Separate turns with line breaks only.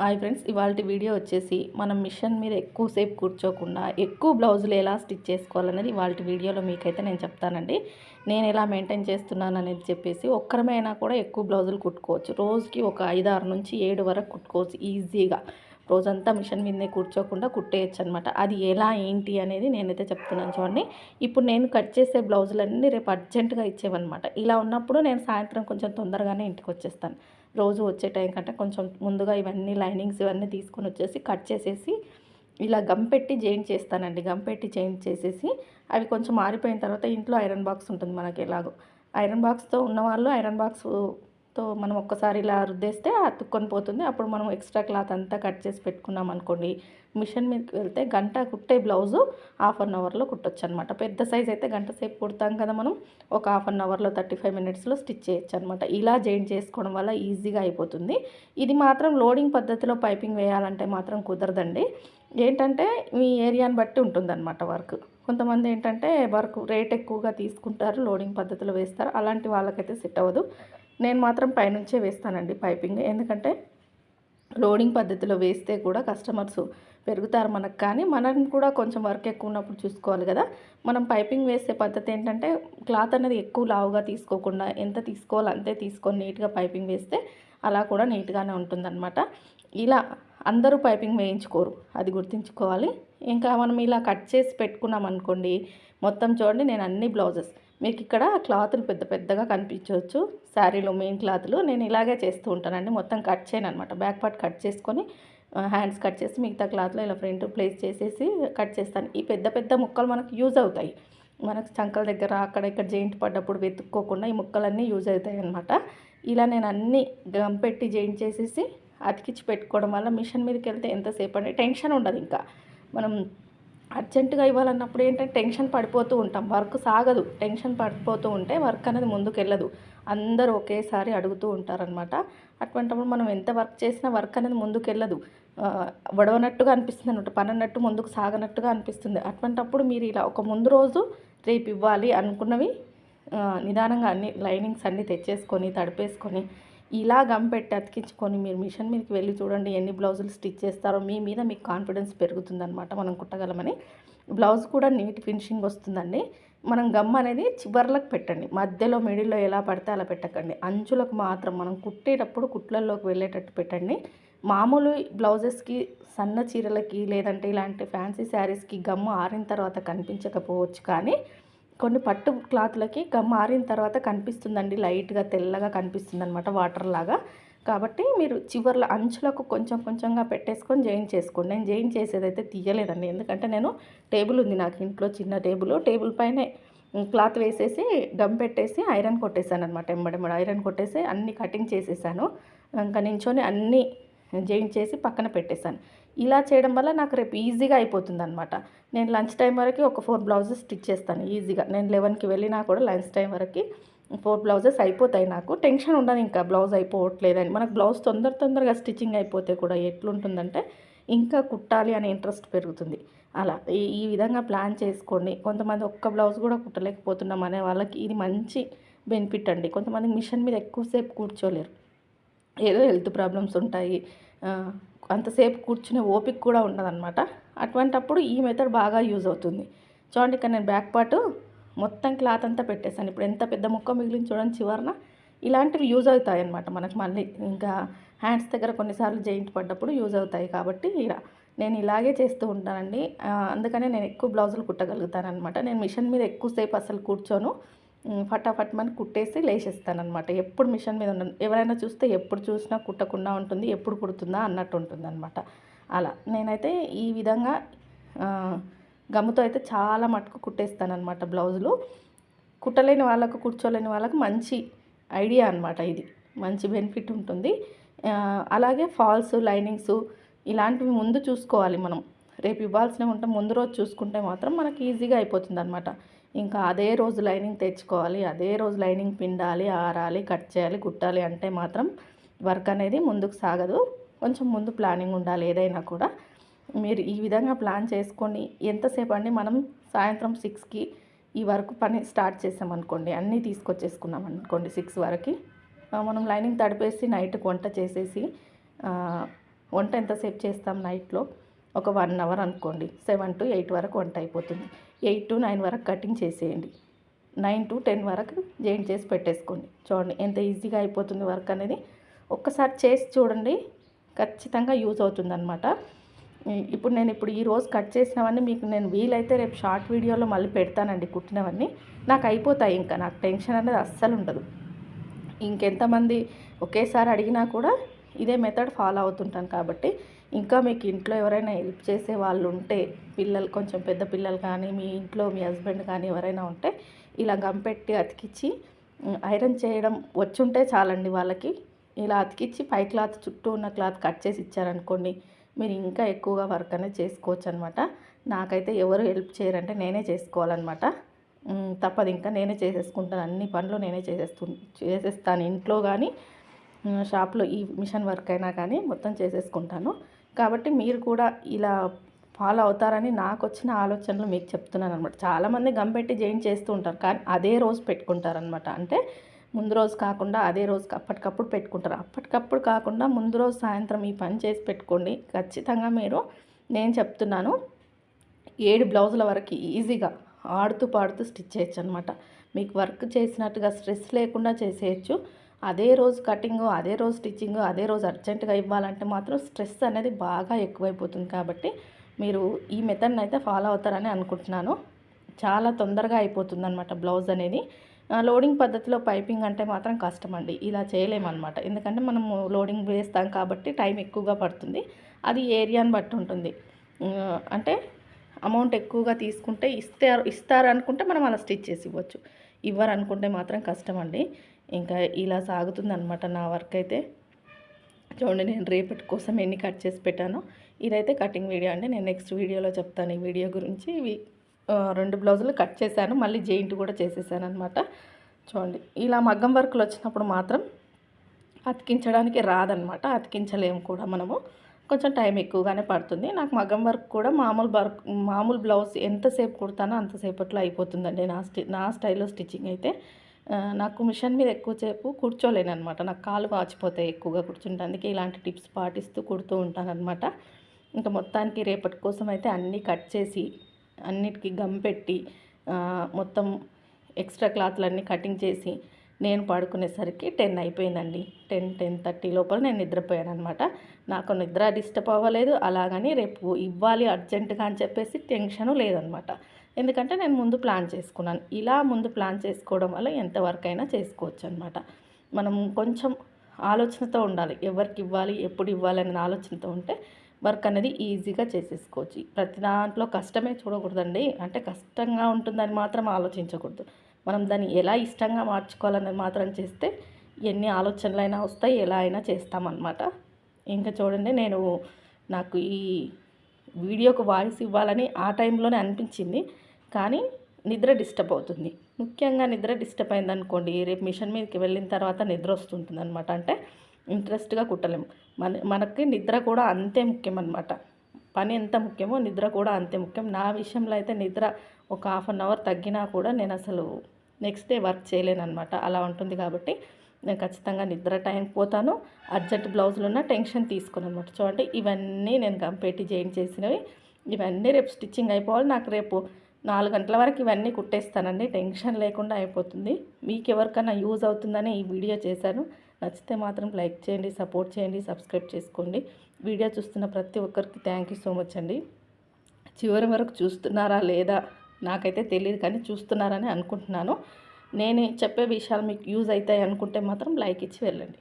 Hi friends ఇవాళ video వచ్చేసి మనం మిషన్ మీద ఎక్కువసేపు కూర్చోకుండా ఎక్కువ బ్లౌజులు ఎలా స్టిచ్ చేసుకోవాలనేది ఇవాళ వీడియోలో మీకైతే నేను చెప్తానండి. నేను ఎలా మెయింటైన్ చేస్తున్నాను అనేది చెప్పేసి ఒక్కరమైనా కూడా ఎక్కువ బ్లౌజులు కుట్టుకోవచ్చు. రోజుకి ఒక ఐదారు నుంచి ఏడు వరకు కుట్టుకోవచ్చు ఈజీగా. రోజంతా మిషన్ మీదనే కూర్చోకుండా కుట్టేయచ్చు అనమాట అది ఎలా ఏంటి అనేది నేనైతే చెప్తున్నాను చూడండి. ఇప్పుడు నేను కట్ చేసే బ్లౌజులన్నీ రేపు అర్జెంటుగా ఇచ్చేవన్నమాట. ఇలా ఉన్నప్పుడు నేను సాయంత్రం కొంచెం తొందరగానే ఇంటికి వచ్చేస్తాను. రోజు వచ్చే టైం కంటే కొంచెం ముందుగా ఇవన్నీ లైనింగ్స్ ఇవన్నీ తీసుకొని వచ్చేసి కట్ చేసేసి ఇలా గమ్ పెట్టి జాయింట్ చేస్తానండి. గమ్ పెట్టి జాయింట్ చేసేసి అవి కొంచెం మారిపోయిన తర్వాత ఇంట్లో ఐరన్ బాక్స్ ఉంటుంది మనకి ఎలాగో. ఐరన్ బాక్స్తో ఉన్నవాళ్ళు ఐరన్ బాక్స్ సో మనం ఒక్కసారి ఇలా రుద్దేస్తే అతుక్కొని పోతుంది. అప్పుడు మనం ఎక్స్ట్రా క్లాత్ అంతా కట్ చేసి పెట్టుకున్నాం అనుకోండి. మిషన్ మీదకి వెళ్తే గంట కుట్టే బ్లౌజు హాఫ్ అన్ అవర్లో కుట్టొచ్చు అనమాట పెద్ద సైజ్ అయితే గంట సేపు కుడతాం కదా మనం. ఒక హాఫ్ అన్ అవర్లో థర్టీ ఫైవ్ మినిట్స్లో స్టిచ్ చేయొచ్చు అనమాట ఇలా జాయింట్ చేసుకోవడం వల్ల ఈజీగా అయిపోతుంది. ఇది మాత్రం లోడింగ్ పద్ధతిలో పైపింగ్ వేయాలంటే మాత్రం కుదరదండి. ఏంటంటే మీ ఏరియాని బట్టి ఉంటుందన్నమాట వర్క్. కొంతమంది ఏంటంటే వర్క్ రేట్ ఎక్కువగా తీసుకుంటారు లోడింగ్ పద్ధతిలో వేస్తారు. అలాంటి వాళ్ళకైతే సెట్ అవ్వదు. నేను మాత్రం పైనుంచే వేస్తానండి పైపింగ్. ఎందుకంటే లోడింగ్ పద్ధతిలో వేస్తే కూడా కస్టమర్స్ పెరుగుతారు మనకు. కానీ మనం కూడా కొంచెం వర్క్ ఎక్కువ ఉన్నప్పుడు చూసుకోవాలి కదా. మనం పైపింగ్ వేసే పద్ధతి ఏంటంటే క్లాత్ అనేది ఎక్కువ లావుగా తీసుకోకుండా ఎంత తీసుకోవాలో అంతే తీసుకొని నీట్గా పైపింగ్ వేస్తే అలా కూడా నీట్గానే ఉంటుందన్నమాట. ఇలా అందరూ పైపింగ్ వేయించుకోరు అది గుర్తుంచుకోవాలి. ఇంకా మనం ఇలా కట్ చేసి పెట్టుకున్నాం అనుకోండి మొత్తం చూడండి నేను అన్ని బ్లౌజెస్ మీకు ఇక్కడ క్లాతులు పెద్ద పెద్దగా కనిపించవచ్చు. శారీలో మెయిన్ క్లాతులు. నేను ఇలాగే చేస్తూ ఉంటానండి. మొత్తం కట్ చేయను అనమాట బ్యాక్ పార్ట్ కట్ చేసుకొని హ్యాండ్స్ కట్ చేసి మిగతా క్లాత్లో ఇలా ఫ్రంట్ ప్లేస్ చేసేసి కట్ చేస్తాను. ఈ పెద్ద పెద్ద ముక్కలు మనకు యూజ్ అవుతాయి. మనకు చంకల దగ్గర అక్కడ ఇక్కడ జెయింట్ పడ్డప్పుడు వెతుక్కోకుండా ఈ ముక్కలన్నీ యూజ్ అవుతాయి అనమాట ఇలా నేను అన్నీ గమ్ పెట్టి జెయింట్ చేసేసి అతికిచ్చి పెట్టుకోవడం వల్ల మిషన్ మీదకి వెళ్తే ఎంతసేపు అంటే టెన్షన్ ఉండదు ఇంకా. మనం అర్జెంటుగా ఇవ్వాలన్నప్పుడు ఏంటంటే టెన్షన్ పడిపోతూ ఉంటాం. వర్క్ సాగదు. టెన్షన్ పడిపోతూ ఉంటే వర్క్ అనేది ముందుకు వెళ్ళదు అందరూ ఒకేసారి అడుగుతూ ఉంటారనమాట అటువంటిప్పుడు మనం ఎంత వర్క్ చేసినా వర్క్ అనేది ముందుకు వెళ్ళదు వడవనట్టుగా అనిపిస్తుంది అనమాట పని అన్నట్టు ముందుకు సాగనట్టుగా అనిపిస్తుంది. అటువంటప్పుడు మీరు ఇలా ఒక ముందు రోజు రేపు ఇవ్వాలి అనుకున్నవి నిదానంగా అన్ని లైనింగ్స్ అన్నీ తెచ్చేసుకొని తడిపేసుకొని ఇలా గమ్ పెట్టి అతికించుకొని మీరు మిషన్ మీదకి వెళ్ళి చూడండి ఎన్ని బ్లౌజులు స్టిచ్ చేస్తారో మీ మీద మీకు కాన్ఫిడెన్స్ పెరుగుతుందనమాట మనం కుట్టగలమని. బ్లౌజ్ కూడా నీట్ ఫినిషింగ్ వస్తుందండి. మనం గమ్ అనేది చివర్లకు పెట్టండి. మధ్యలో మిడిల్లో ఎలా పడితే అలా పెట్టకండి. అంచులకు మాత్రం మనం కుట్టేటప్పుడు కుట్లల్లోకి వెళ్ళేటట్టు పెట్టండి. మామూలు బ్లౌజెస్కి సన్న చీరలకి లేదంటే ఇలాంటి ఫ్యాన్సీ శారీస్కి గమ్ము ఆరిన తర్వాత కనిపించకపోవచ్చు కానీ కొన్ని పట్టు క్లాత్లకి గమ్ మారిన తర్వాత కనిపిస్తుందండి. లైట్గా తెల్లగా కనిపిస్తుంది అనమాట వాటర్ లాగా. కాబట్టి మీరు చివర్ల అంచులకు కొంచెం కొంచెంగా పెట్టేసుకొని జాయిన్ చేసుకోండి. నేను జాయిన్ చేసేదైతే తీయలేదండి. ఎందుకంటే నేను టేబుల్ ఉంది నాకు ఇంట్లో చిన్న టేబుల్. టేబుల్ పైనే క్లాత్ వేసేసి గమ్ పెట్టేసి ఐరన్ కొట్టేశాను అనమాట ఎంబడెంబడి ఐరన్ కొట్టేసి అన్ని కటింగ్ చేసేసాను. ఇంకా నించొని అన్నీ జాయిన్ చేసి పక్కన పెట్టేశాను. ఇలా చేయడం వల్ల నాకు రేపు ఈజీగా అయిపోతుంది అనమాట నేను లంచ్ టైం వరకు ఒక ఫోర్ బ్లౌజెస్ స్టిచ్ చేస్తాను ఈజీగా. నేను లెవెన్కి వెళ్ళినా కూడా లంచ్ టైం వరకు ఫోర్ బ్లౌజెస్ అయిపోతాయి నాకు. టెన్షన్ ఉండదు ఇంకా బ్లౌజ్ అయిపోవట్లేదని. మనకు బ్లౌజ్ తొందర తొందరగా స్టిచ్చింగ్ అయిపోతే కూడా ఎట్లుంటుందంటే ఇంకా కుట్టాలి అనే ఇంట్రెస్ట్ పెరుగుతుంది. అలా ఈ విధంగా ప్లాన్ చేసుకోండి. కొంతమంది ఒక్క బ్లౌజ్ కూడా కుట్టలేకపోతున్నాం అనే వాళ్ళకి ఇది మంచి బెనిఫిట్ అండి. కొంతమంది మిషన్ మీద ఎక్కువసేపు కూర్చోలేరు. ఏదో హెల్త్ ప్రాబ్లమ్స్ ఉంటాయి. అంతసేపు కూర్చునే ఓపిక కూడా ఉండదన్నమాట. అటువంటప్పుడు ఈ మెథడ్ బాగా యూజ్ అవుతుంది. చూడండి ఇక్కడ నేను బ్యాక్ పార్ట్ మొత్తం క్లాత్ అంతా పెట్టేశాను. ఇప్పుడు ఎంత పెద్ద ముక్క మిగిలిన చూడండి చివరన. ఇలాంటివి యూజ్ అవుతాయి అనమాట మనకు మళ్ళీ. ఇంకా హ్యాండ్స్ దగ్గర కొన్నిసార్లు జెయింట్ పడ్డప్పుడు యూజ్ అవుతాయి కాబట్టి ఇలా. నేను ఇలాగే చేస్తూ ఉంటానండి. అందుకనే నేను ఎక్కువ బ్లౌజులు కుట్టగలుగుతాను అనమాట నేను మిషన్ మీద ఎక్కువసేపు అసలు కూర్చోను. ఫటాఫట్ మని కుట్టేసి లేచేస్తానమాట ఎప్పుడు మిషన్ మీద ఉండను ఎవరైనా చూస్తే ఎప్పుడు చూసినా కుట్టకుండా ఉంటుంది ఎప్పుడు కుడుతుందా అన్నట్టు ఉంటుంది అనమాట అలా. నేనైతే ఈ విధంగా గమ్ముతో అయితే చాలా మటుకు కుట్టేస్తానమాట బ్లౌజులు. కుట్టలేని వాళ్ళకు కూర్చోలేని వాళ్ళకు మంచి ఐడియా అనమాట ఇది. మంచి బెనిఫిట్ ఉంటుంది. అలాగే ఫాల్స్ లైనింగ్స్ ఇలాంటివి ముందు చూసుకోవాలి మనం. రేపు ఇవ్వాల్సినవి ఉంటే ముందు రోజు చూసుకుంటే మాత్రం మనకి ఈజీగా అయిపోతుంది అనమాట ఇంకా అదే రోజు లైనింగ్ తెచ్చుకోవాలి అదే రోజు లైనింగ్ పిండాలి ఆరాలి కట్ చేయాలి కుట్టాలి అంటే మాత్రం వర్క్ అనేది ముందుకు సాగదు. కొంచెం ముందు ప్లానింగ్ ఉండాలి ఏదైనా కూడా. మీరు ఈ విధంగా ప్లాన్ చేసుకొని ఎంతసేపు అండి? మనం సాయంత్రం సిక్స్కి ఈ వర్క్ పని స్టార్ట్ చేసామనుకోండి అన్నీ తీసుకొచ్చేసుకున్నాం అనుకోండి సిక్స్ వరకు. మనం లైనింగ్ తడిపేసి నైట్ వంట చేసేసి వంట ఎంతసేపు చేస్తాం నైట్లో? ఒక వన్ అవర్ అనుకోండి. సెవెన్ టు ఎయిట్ వరకు వంట అయిపోతుంది. ఎయిట్ టు నైన్ వరకు కటింగ్ చేసేయండి. నైన్ టు టెన్ వరకు జాయింట్ చేసి పెట్టేసుకోండి. చూడండి ఎంత ఈజీగా అయిపోతుంది వర్క్ అనేది. ఒక్కసారి చేసి చూడండి. ఖచ్చితంగా యూజ్ అవుతుంది అనమాట ఇప్పుడు నేను ఇప్పుడు ఈ రోజు కట్ చేసినవన్నీ మీకు నేను వీలైతే రేపు షార్ట్ వీడియోలో మళ్ళీ పెడతానండి కుట్టినవన్నీ. నాకు అయిపోతాయి ఇంకా. నాకు టెన్షన్ అనేది అస్సలు ఉండదు. ఇంకెంతమంది ఒకేసారి అడిగినా కూడా ఇదే మెథడ్ ఫాలో అవుతుంటాను కాబట్టి ఇంకా మీకు ఇంట్లో ఎవరైనా హెల్ప్ చేసే వాళ్ళు ఉంటే పిల్లలు కొంచెం పెద్ద పిల్లలు కానీ మీ ఇంట్లో మీ హస్బెండ్ కానీ ఎవరైనా ఉంటే ఇలా గంపెట్టి అతికిచ్చి ఐరన్ చేయడం వచ్చుంటే చాలండి వాళ్ళకి. ఇలా అతికిచ్చి పై క్లాత్ చుట్టూ ఉన్న క్లాత్ కట్ చేసి ఇచ్చారనుకోండి మీరు ఇంకా ఎక్కువగా వర్క్ అనేది చేసుకోవచ్చు అనమాట నాకైతే ఎవరు హెల్ప్ చేయరంటే నేనే చేసుకోవాలన్నమాట తప్పదు ఇంకా నేనే చేసేసుకుంటాను. అన్ని పనులు నేనే చేసేస్తు చేసేస్తాను. ఇంట్లో కానీ షాప్లో ఈ మిషన్ వర్క్ అయినా కానీ మొత్తం చేసేసుకుంటాను. కాబట్టి మీరు కూడా ఇలా ఫాలో అవుతారని నాకు వచ్చిన ఆలోచనలు మీకు చెప్తున్నాను అనమాట చాలామంది గమ్ పెట్టి జాయిన్ చేస్తూ ఉంటారు కానీ అదే రోజు పెట్టుకుంటారనమాట అంటే ముందు రోజు కాకుండా అదే రోజు అప్పటికప్పుడు పెట్టుకుంటారు. అప్పటికప్పుడు కాకుండా ముందు రోజు సాయంత్రం ఈ పని చేసి పెట్టుకోండి. ఖచ్చితంగా మీరు నేను చెప్తున్నాను ఏడు బ్లౌజుల వరకు ఈజీగా ఆడుతూ పాడుతూ స్టిచ్ చేయొచ్చు అనమాట మీకు వర్క్ చేసినట్టుగా స్ట్రెస్ లేకుండా చేసేయచ్చు. అదే రోజు కటింగ్ అదే రోజు స్టిచ్చింగ్ అదే రోజు అర్జెంటుగా ఇవ్వాలంటే మాత్రం స్ట్రెస్ అనేది బాగా ఎక్కువైపోతుంది కాబట్టి మీరు ఈ మెథడ్ని అయితే ఫాలో అవుతారని అనుకుంటున్నాను. చాలా తొందరగా అయిపోతుంది అనమాట బ్లౌజ్ అనేది. లోడింగ్ పద్ధతిలో పైపింగ్ అంటే మాత్రం కష్టం అండి. ఇలా చేయలేమన్నమాట. ఎందుకంటే మనము లోడింగ్ వేస్తాం కాబట్టి టైం ఎక్కువగా పడుతుంది. అది ఏరియాని బట్టి ఉంటుంది. అంటే అమౌంట్ ఎక్కువగా తీసుకుంటే ఇస్తే ఇస్తారు అనుకుంటే మనం అలా స్టిచ్ చేసి ఇవ్వచ్చు. ఇవ్వరు అనుకుంటే మాత్రం కష్టం అండి ఇంకా ఇలా సాగుతుంది అనమాట నా వర్క్ అయితే. చూడండి నేను రేపటి కోసం ఎన్ని కట్ చేసి పెట్టానో. ఇదైతే కటింగ్ వీడియో అండి. నేను నెక్స్ట్ వీడియోలో చెప్తాను ఈ వీడియో గురించి. ఇవి రెండు బ్లౌజులు కట్ చేశాను. మళ్ళీ జెయింట్ కూడా చేసేసాను అనమాట చూడండి ఇలా మగ్గం వర్క్లు వచ్చినప్పుడు మాత్రం అతికించడానికి రాదనమాట అతికించలేము కూడా మనము. కొంచెం టైం ఎక్కువగానే పడుతుంది. నాకు మగం వర్క్ కూడా మామూలు వర్క్ మామూలు బ్లౌజ్ ఎంతసేపు కుడతానో అంతసేపట్లో అయిపోతుందండి నా స్టి నా స్టైల్లో స్టిచ్చింగ్ అయితే. నాకు మిషన్ మీద ఎక్కువసేపు కూర్చోలేను అనమాట నాకు కాలు వాచిపోతాయి ఎక్కువగా కూర్చుంటే అందుకే ఇలాంటి టిప్స్ పాటిస్తూ కుడుతూ ఉంటానన్నమాట. ఇంకా మొత్తానికి రేపటి కోసం అయితే అన్నీ కట్ చేసి అన్నిటికీ గమ్ పెట్టి మొత్తం ఎక్స్ట్రా క్లాత్లన్నీ కటింగ్ చేసి నేను పడుకునేసరికి టెన్ అయిపోయిందండి. టెన్ టెన్ థర్టీ లోపల నేను నిద్రపోయాను అనమాట నాకు నిద్ర డిస్టర్బ్ అవ్వలేదు. అలాగని రేపు ఇవ్వాలి అర్జెంటుగా అని చెప్పేసి టెన్షను లేదనమాట ఎందుకంటే నేను ముందు ప్లాన్ చేసుకున్నాను. ఇలా ముందు ప్లాన్ చేసుకోవడం వల్ల ఎంతవరకు అయినా చేసుకోవచ్చు అనమాట మనం కొంచెం ఆలోచనతో ఉండాలి. ఎవరికి ఇవ్వాలి ఎప్పుడు ఇవ్వాలి అనే ఆలోచనతో ఉంటే వర్క్ అనేది ఈజీగా చేసేసుకోవచ్చు. ప్రతి దాంట్లో కష్టమే చూడకూడదండి. అంటే కష్టంగా ఉంటుందని మాత్రం ఆలోచించకూడదు. మనం దాన్ని ఎలా ఇష్టంగా మార్చుకోవాలని మాత్రం చేస్తే ఎన్ని ఆలోచనలైనా వస్తాయి ఎలా అయినా చేస్తామన్నమాట. ఇంకా చూడండి నేను నాకు ఈ వీడియోకు వాయిస్ ఇవ్వాలని ఆ టైంలోనే అనిపించింది. కానీ నిద్ర డిస్టర్బ్ అవుతుంది. ముఖ్యంగా నిద్ర డిస్టర్బ్ అయింది అనుకోండి రేపు మిషన్ మీదకి వెళ్ళిన తర్వాత నిద్ర వస్తుంటుంది అనమాట అంటే ఇంట్రెస్ట్గా కుట్టలేము మన మనకి నిద్ర కూడా అంతే ముఖ్యం అనమాట పని ఎంత ముఖ్యమో నిద్ర కూడా అంతే ముఖ్యం. నా విషయంలో అయితే నిద్ర ఒక హాఫ్ అన్ అవర్ తగ్గినా కూడా నేను అసలు నెక్స్ట్ డే వర్క్ చేయలేను అనమాట అలా ఉంటుంది కాబట్టి నేను ఖచ్చితంగా నిద్ర టైం పోతాను. అర్జెంట్ బ్లౌజులు ఉన్న టెన్షన్ తీసుకుని అనమాట చూడండి ఇవన్నీ నేను కంపెట్టి జాయిన్ చేసినవి. ఇవన్నీ రేపు స్టిచ్చింగ్ అయిపోవాలి. నాకు రేపు నాలుగు గంటల వరకు ఇవన్నీ కుట్టేస్తానండి. టెన్షన్ లేకుండా అయిపోతుంది. మీకు ఎవరికైనా యూజ్ అవుతుందని ఈ వీడియో చేశాను. నచ్చితే మాత్రం లైక్ చేయండి సపోర్ట్ చేయండి సబ్స్క్రైబ్ చేసుకోండి. వీడియో చూస్తున్న ప్రతి ఒక్కరికి థ్యాంక్ యూ సో మచ్ అండి. చివరి వరకు చూస్తున్నారా లేదా నాకైతే తెలియదు కానీ చూస్తున్నారని అనుకుంటున్నాను. నేను చెప్పే విషయాలు మీకు యూజ్ అవుతాయి అనుకుంటే మాత్రం లైక్ ఇచ్చి వెళ్ళండి.